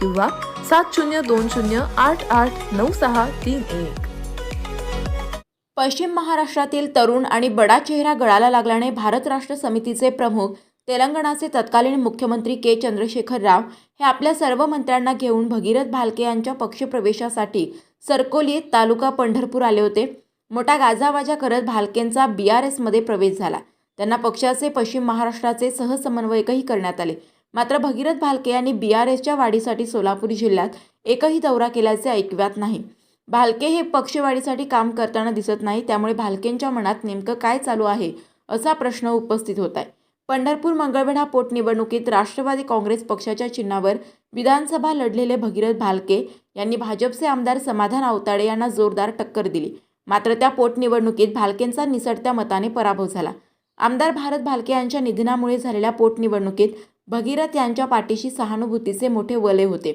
किंवा सात शून्य दोन शून्य आठ आठ नऊ सहा तीन एक. पश्चिम महाराष्ट्रातील तरुण आणि बडा चेहरा गळाला लागल्याने भारत राष्ट्र समितीचे प्रमुख तेलंगणाचे तत्कालीन मुख्यमंत्री के चंद्रशेखर राव हे आपल्या सर्व मंत्र्यांना घेऊन भगीरथ भालके यांच्या पक्षप्रवेशासाठी सरकोली तालुका पंढरपूर आले होते. मोठा गाजावाजा करत भालकेंचा बी आर एसमध्ये प्रवेश झाला. त्यांना पक्षाचे पश्चिम महाराष्ट्राचे सहसमन्वयकही करण्यात आले. मात्र भगीरथ भालके यांनी बी आर एसच्या वाढीसाठी सोलापूर जिल्ह्यात एकही दौरा केल्याचे ऐकव्यात नाही. भालके हे पक्षवाढीसाठी काम करताना दिसत नाही त्यामुळे भालकेंच्या मनात नेमकं काय चालू आहे असा प्रश्न उपस्थित होत आहे. पंढरपूर मंगळवेढा पोटनिवडणुकीत राष्ट्रवादी काँग्रेस पक्षाच्या चिन्हावर विधानसभा लढलेले भगीरथ भालके यांनी भाजपचे आमदार समाधान आवताडे यांना जोरदार टक्कर दिली. मात्र त्या पोटनिवडणुकीत भालकेंचा निसटत्या मताने पराभव झाला. आमदार भारत भालके यांच्या निधनामुळे झालेल्या पोटनिवडणुकीत भगीरथ यांच्या पाठीशी सहानुभूतीचे मोठे वले होते.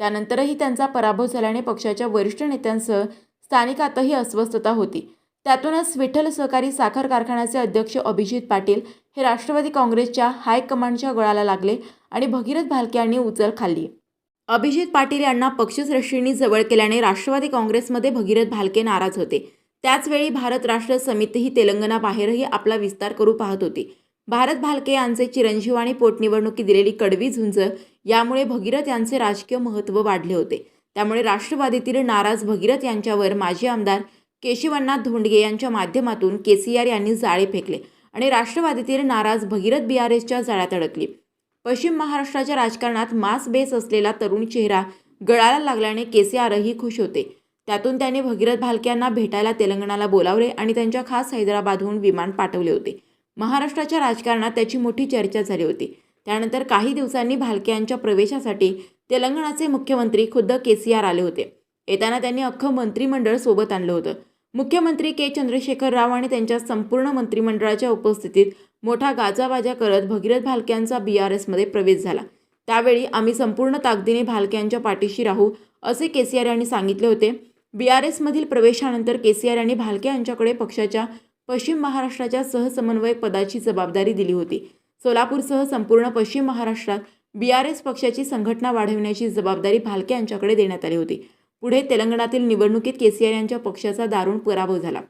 त्यानंतरही त्यांचा पराभव झाल्याने पक्षाच्या वरिष्ठ नेत्यांसह स्थानिकातही अस्वस्थता होती. त्यातूनच विठ्ठल सहकारी साखर कारखान्याचे अध्यक्ष अभिजित पाटील हे राष्ट्रवादी काँग्रेसच्या हायकमांडच्या गळाला लागले आणि भगीरथ भालके यांनी उचल खाल्ली. अभिजित पाटील यांना पक्षश्रेष्ठींनी जवळ केल्याने राष्ट्रवादी काँग्रेसमध्ये भगीरथ भालके नाराज होते. त्याचवेळी भारत राष्ट्र समितीही तेलंगणाबाहेरही आपला विस्तार करू पाहत होती. भारत भालके यांचे चिरंजीव आणि पोटनिवडणुकीत दिलेली कडवी झुंज यामुळे भगीरथ यांचे राजकीय महत्त्व वाढले होते. त्यामुळे राष्ट्रवादीतील नाराज भगीरथ यांच्यावर माजी आमदार केशिवनाथ धोंडगे यांच्या माध्यमातून केसीआर यांनी जाळे फेकले आणि राष्ट्रवादीतील नाराज भगीरथ बी आर एसच्या जाळ्यात अडकली. पश्चिम महाराष्ट्राच्या राजकारणात मास बेस असलेला तरुण चेहरा गळाला लागल्याने केसीआरही खुश होते. त्यातून त्यांनी भगीरथ भालक्यांना भेटायला तेलंगणाला बोलावले आणि त्यांच्या खास हैदराबादहून विमान पाठवले होते. महाराष्ट्राच्या राजकारणात त्याची मोठी चर्चा झाली होती. त्यानंतर काही दिवसांनी भालके यांच्या प्रवेशासाठी तेलंगणाचे मुख्यमंत्री खुद्द केसीआर आले होते. येताना त्यांनी अख्खं मंत्रिमंडळ सोबत आणलं होतं. मुख्यमंत्री के. चंद्रशेखर राव आणि त्यांच्या संपूर्ण मंत्रिमंडळाच्या उपस्थितीत मोठा गाजावाजा करत भगीरथ भालक्यांचा बी आर एसमध्ये प्रवेश झाला. त्यावेळी आम्ही संपूर्ण ताकदीने भालक्यांच्या पाठीशी राहू असे केसीआर यांनी सांगितले होते. बी आर एसमधील प्रवेशानंतर केसीआर यांनी भालके यांच्याकडे पक्षाच्या पश्चिम महाराष्ट्राच्या सहसमन्वयक पदाची जबाबदारी दिली होती. सोलापूरसह संपूर्ण पश्चिम महाराष्ट्रात बी आर एस पक्षाची संघटना वाढविण्याची जबाबदारी भालके यांच्याकडे देण्यात आली होती. पुढे तेलंगणातील निवडणुकीत केसीआर यांच्या पक्षाचा दारुण पराभव झाला.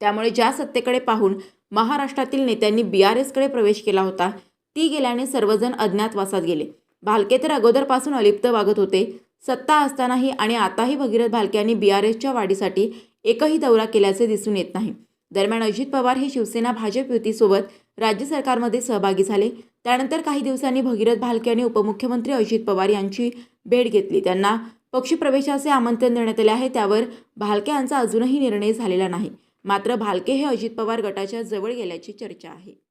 त्यामुळे ज्या सत्तेकडे पाहून महाराष्ट्रातील नेत्यांनी बी आर एसकडे प्रवेश केला होता ती गेल्याने सर्वजण अज्ञातवासात गेले. भालके तर अगोदरपासून अलिप्त वागत होते. सत्ता असतानाही आणि आताही भगीरथ भालके यांनी बी आर एसच्या वाढीसाठी एकही दौरा केल्याचे दिसून येत नाही. दरम्यान अजित पवार हे शिवसेना भाजप युतीसोबत राज्य सरकारमध्ये सहभागी झाले. त्यानंतर काही दिवसांनी भगीरथ भालके यांनी उपमुख्यमंत्री अजित पवार यांची भेट घेतली. त्यांना पक्षप्रवेशाचे आमंत्रण देण्यात आले आहे. त्यावर भालके यांचा अजूनही निर्णय झालेला नाही. मात्र भालके हे अजित पवार गटाच्या जवळ गेल्याची चर्चा आहे.